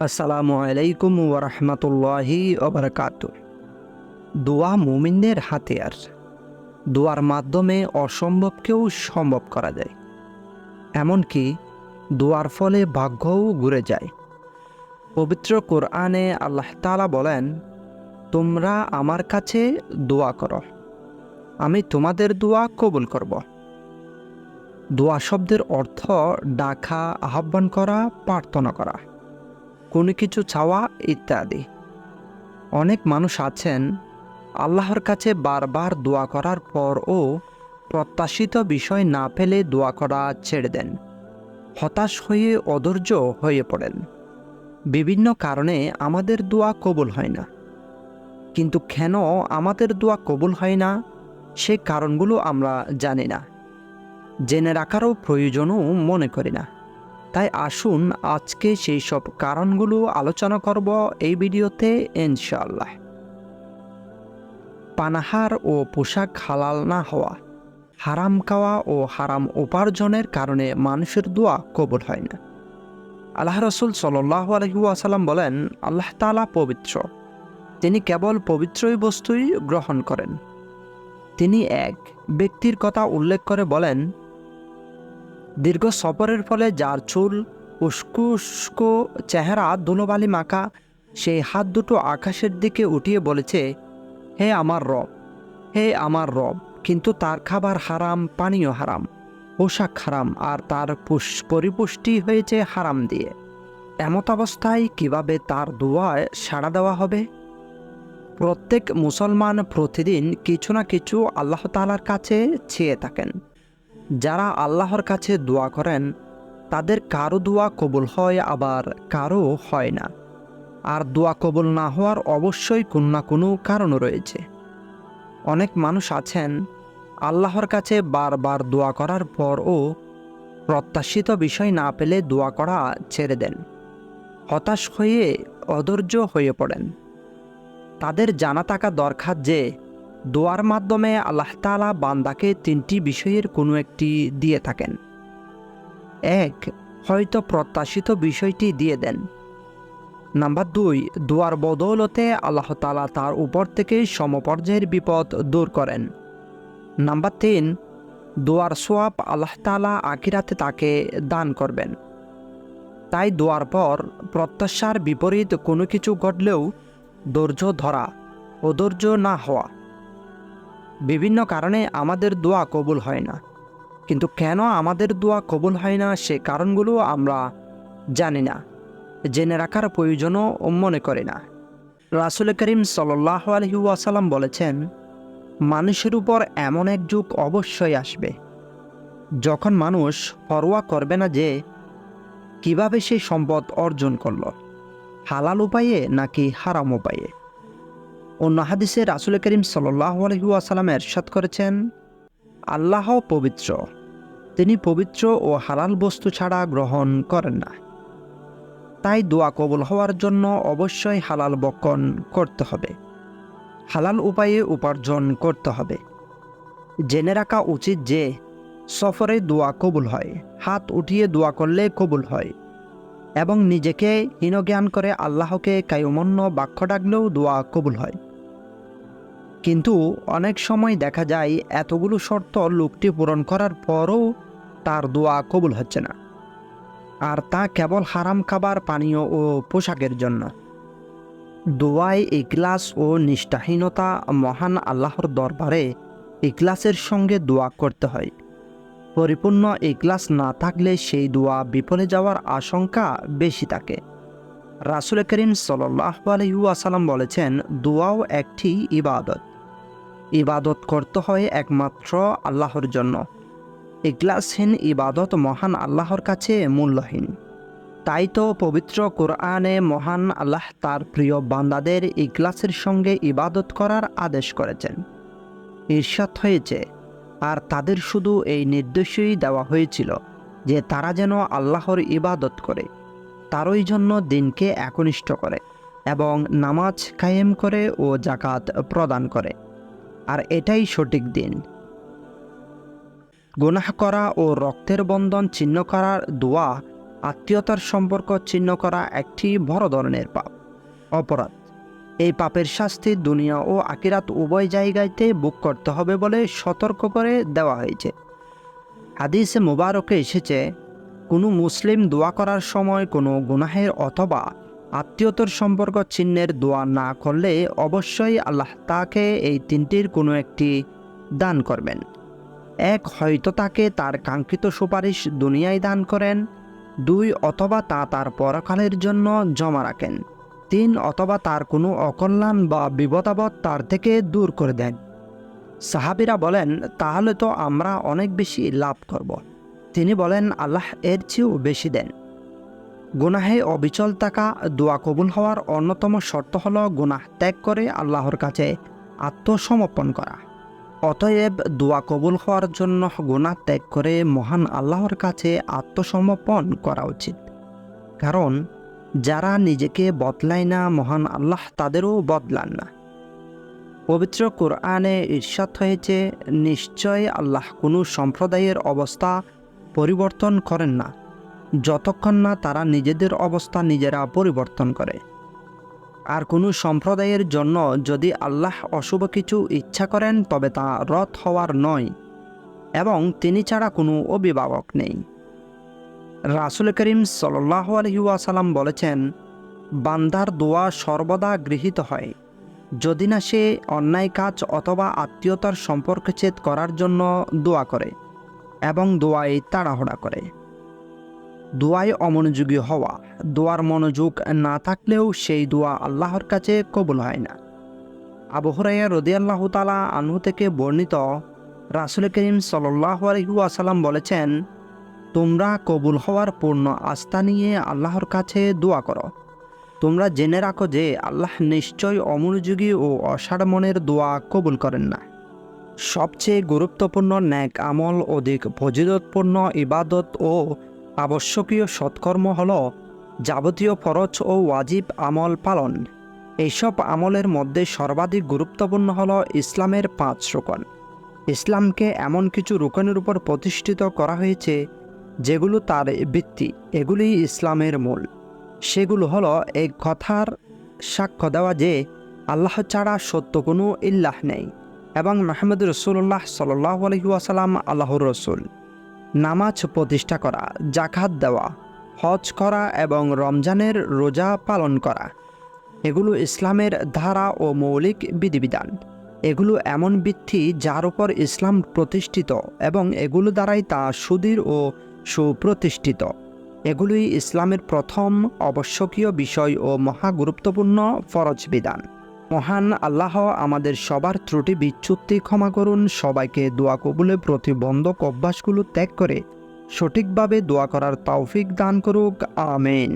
আসসালামু আলাইকুম ওরহমতুল্লাহি ওবরকাত দোয়া মুমিনদের হাতিয়ার দোয়ার মাধ্যমে অসম্ভবকেও সম্ভব করা যায়। এমনকি দোয়ার ফলে ভাগ্যও ঘুরে যায়। পবিত্র কোরআনে আল্লাহ তালা বলেন, তোমরা আমার কাছে দোয়া করো। আমি তোমাদের দোয়া কবুল করব। দোয়া শব্দের অর্থ ডাকা, আহ্বান করা, প্রার্থনা করা। কোনো কিছু চাওয়া ইত্যাদি। অনেক মানুষ আছেন আল্লাহর কাছে বারবার দোয়া করার পরও প্রত্যাশিত বিষয় না পেলে দোয়া করা ছেড়ে দেন। হতাশ হয়ে অধৈর্য হয়ে পড়েন। বিভিন্ন কারণে আমাদের দোয়া কবুল হয় না। কিন্তু কেন আমাদের দোয়া কবুল হয় না, সে কারণগুলো আমরা জানি না। জেনে রাখারও প্রয়োজনও মনে করি না। তাই আসুন আজকে সেই সব কারণগুলো আলোচনা করব এই ভিডিওতে, ইনশাআল্লাহ। পানাহার ও পোশাক হালাল না হওয়া, হারাম খাওয়া ও হারাম উপার্জনের কারণে মানুষের দোয়া কবুল হয় না। আল্লাহ রসুল সাল্লাহ আলহিউসাল্লাম বলেন, আল্লাহ তালা পবিত্র। তিনি কেবল পবিত্রই বস্তুই গ্রহণ করেন। তিনি এক ব্যক্তির কথা উল্লেখ করে বলেন দীর্ঘ সফরের ফলে যার চুল, উস্কো উস্কো চেহারা ধুলোবালি মাখা সেই হাত দুটো আকাশের দিকে উঠিয়ে বলেছে, হে আমার রব, হে আমার রব, কিন্তু তার খাবার হারাম, পানীয় হারাম, পোশাক হারাম, আর তার পুষ- পরিপুষ্টি হয়েছে হারাম দিয়ে। এমত অবস্থায় কীভাবে তার দোয়ায় সাড়া দেওয়া হবে? প্রত্যেক মুসলমান প্রতিদিন কিছু না কিছু আল্লাহ তালার কাছে চেয়ে থাকেন। যারা আল্লাহর কাছে দোয়া করেন, তাদের কারও দোয়া কবুল হয়, আবার কারও হয় না। আর দোয়া কবুল না হওয়ার অবশ্যই কোনো না কোনো কারণ রয়েছে। অনেক মানুষ আছেন, আল্লাহর কাছে বারবার দোয়া করার পরও প্রত্যাশিত বিষয় না পেলে দোয়া করা ছেড়ে দেন। হতাশ হয়ে অধৈর্য হয়ে পড়েন। তাদের জানা থাকা দরকার যে দোয়ার মাধ্যমে আল্লাহ তালা বান্দাকে তিনটি বিষয়ের কোনো একটি দিয়ে থাকেন। এক, হয়তো প্রত্যাশিত বিষয়টি দিয়ে দেন। নাম্বার দুই, দোয়ার বদৌলতে আল্লাহ তালা তার উপর থেকে সমপর্যায়ের বিপদ দূর করেন। নাম্বার তিন, দোয়ার সোয়াব আল্লাহ তালা আখিরাতে তাকে দান করবেন। তাই দোয়ার পর প্রত্যাশার বিপরীত কোনো কিছু ঘটলেও ধৈর্য ধরা ও ধৈর্য না হওয়া বিভিন্ন কারণে আমাদের দোয়া কবুল হয় না। কিন্তু কেন আমাদের দোয়া কবুল হয় না সে কারণগুলো আমরা জানি না, জেনে রাখার প্রয়োজনও মনে করে না। রাসুল করিম সাল্লাহ আলহি ওয়াসাল্লাম বলেছেন, মানুষের উপর এমন এক যুগ অবশ্যই আসবে, যখন মানুষ পরোয়া করবে না যে কীভাবে সে সম্পদ অর্জন করল, হালাল উপায়ে নাকি হারাম উপায়ে? অন্য হাদিসে রাসুল করিম সাল্লাহ আলহিউসালাম এরশাদ করেছেন, আল্লাহ পবিত্র। তিনি পবিত্র ও হালাল বস্তু ছাড়া গ্রহণ করেন না। তাই দোয়া কবুল হওয়ার জন্য অবশ্যই হালাল বক্ষণ করতে হবে। হালাল উপায়ে উপার্জন করতে হবে। জেনে রাখা উচিত যে সফরে দোয়া কবুল হয়, হাত উঠিয়ে দোয়া করলে কবুল হয় এবং নিজেকে হীনজ্ঞান করে আল্লাহকে কায়ুমন্য বাক্য ডাকলেও দোয়া কবুল হয়। কিন্তু অনেক সময় দেখা যায় এতগুলো শর্ত লোকটি পূরণ করার পরও তার দোয়া কবুল হচ্ছে না। আর তা কেবল হারাম খাবার, পানীয় ও পোশাকের জন্য। দোয়ায় ইকলাস ও নিষ্ঠাহীনতা মহান আল্লাহর দরবারে ইকলাসের সঙ্গে দোয়া করতে হয়। পরিপূর্ণ ইকলাস না থাকলে সেই দোয়া বিফলে যাওয়ার আশঙ্কা বেশি থাকে। রাসুল করিম সাল্লাহ আলহিউসালাম বলেছেন, দোয়াও একটি ইবাদত। ইবাদত করতে হয় একমাত্র আল্লাহর জন্য। ইকলাসহীন ইবাদত মহান আল্লাহর কাছে মূল্যহীন। তাই তো পবিত্র কোরআনে মহান আল্লাহ তার প্রিয় বান্দাদের ইকলাসের সঙ্গে ইবাদত করার আদেশ করেছেন। ঈর্ষাদ হয়েছে, আর তাদের শুধু এই নির্দেশই দেওয়া হয়েছিল যে তারা যেন আল্লাহর ইবাদত করে, তারই জন্য দিনকে একনিষ্ঠ করে এবং নামাজ কায়েম করে ও জাকাত প্রদান করে। আর এটাই সঠিক দিন। গুনাহ করা ও রক্তের বন্ধন ছিন্ন করার দোয়া, আত্মীয়তার সম্পর্ক ছিন্ন করা একটি বড় ধরনের পাপ, অপরাধ। এই পাপের শাস্তি দুনিয়া ও আকিরাত উভয় জায়গাতে বুক করতে হবে বলে সতর্ক করে দেওয়া হয়েছে। হাদিসে মুবারকে এসেছে, কোনো মুসলিম দোয়া করার সময় কোনো গুনাহের অথবা আত্মীয়তার সম্পর্ক চিহ্নের দোয়া না করলে অবশ্যই আল্লাহ তাকে এই তিনটির কোনো একটি দান করবেন। এক, হয়তো তাকে তার কাঙ্ক্ষিত সুপারিশ দুনিয়ায় দান করেন। দুই, অথবা তা তার পরকালের জন্য জমা রাখেন। তিন, অথবা তার কোনো অকল্যাণ বা বিপদাবদ তার থেকে দূর করে দেন। সাহাবিরা বলেন, তাহলে তো আমরা অনেক বেশি লাভ করব। তিনি বলেন, আল্লাহ এর চেয়েও বেশি দেন। গুনাহে অবিচল থাকা দোয়া কবুল হওয়ার অন্যতম শর্ত হল গুনাহ ত্যাগ করে আল্লাহর কাছে আত্মসমর্পণ করা। অতএব দোয়া কবুল হওয়ার জন্য গুনাহ ত্যাগ করে মহান আল্লাহর কাছে আত্মসমর্পণ করা উচিত। কারণ, যারা নিজেকে বদলায় না, মহান আল্লাহ তাদেরও বদলান না। পবিত্র কোরআনে ঈর্ষাদ হয়েছে, নিশ্চয় আল্লাহ কোনো সম্প্রদায়ের অবস্থা পরিবর্তন করেন না। যতক্ষণ না তারা নিজেদের অবস্থা নিজেরা পরিবর্তন করে। আর কোনো সম্প্রদায়ের জন্য যদি আল্লাহ অশুভ কিছু ইচ্ছা করেন, তবে তা রথ হওয়ার নয় এবং তিনি ছাড়া কোনো অভিভাবক নেই। রাসুল করিম সাল্লাহ আলহিউসালাম বলেছেন, বান্দার দোয়া সর্বদা গৃহীত হয়। যদি না সে অন্যায় কাজ অথবা আত্মীয়তার সম্পর্কচ্ছেদ করার জন্য দোয়া করে এবং দোয়ায় তাড়াহুড়া করে। দোয়ায় অমনোযোগী হওয়া। দোয়ার মনোযোগ না থাকলেও সেই দোয়া আল্লাহর কাছে কবুল হয় না। আবু হুরাইয়া রদিয়াল্লাহ তালা আনহু থেকে বর্ণিত রাসুল করিম সাল্লাহ আলহিউসালাম বলেছেন, তোমরা কবুল হওয়ার পূর্ণ আস্থা নিয়ে আল্লাহর কাছে দোয়া করো। তোমরা জেনে রাখো যে আল্লাহ নিশ্চয় অমনোযোগী ও অসাড় মনের দোয়া কবুল করেন না। সবচেয়ে গুরুত্বপূর্ণ ন্যাক আমল অধিক ফজিলতপূর্ণ ইবাদত ও আবশ্যকীয় সৎকর্ম হল যাবতীয় ফরজ ও ওয়াজিব আমল পালন। এইসব আমলের মধ্যে সর্বাধিক গুরুত্বপূর্ণ হল ইসলামের পাঁচ রোকন। ইসলামকে এমন কিছু রোকনের উপর প্রতিষ্ঠিত করা হয়েছে, যেগুলো তার ভিত্তি এগুলি ইসলামের মূল। সেগুলো হলো এই কথার সাক্ষ্য দেওয়া যে, আল্লাহ ছাড়া সত্য কোনো ইল্লাহ নেই এবং মাহমুদ রসুল্লাহ সাল্লাহ আলহিউসালাম আল্লাহর রসুল। নামাজ প্রতিষ্ঠা করা জাকাত দেওয়া, হজ করা এবং রমজানের রোজা পালন করা। এগুলো ইসলামের ধারা ও মৌলিক বিধিবিধান। এগুলো এমন বৃত্তি যার উপর ইসলাম প্রতিষ্ঠিত এবং এগুলো দ্বারাই তা সুদীর ও সুপ্রতিষ্ঠিত। এগুলোই ইসলামের প্রথম আবশ্যকীয় বিষয় ও মহা গুরুত্বপূর্ণ ফরজ বিধান। মহান আল্লাহ আমাদের সবার ত্রুটি বিচ্ছুত্তি ক্ষমা করুন, সবাইকে দোয়া কবুলে প্রতিবন্ধক অভ্যাসগুলো ত্যাগ করে সঠিকভাবে দোয়া করার তৌফিক দান করুক, আমেন।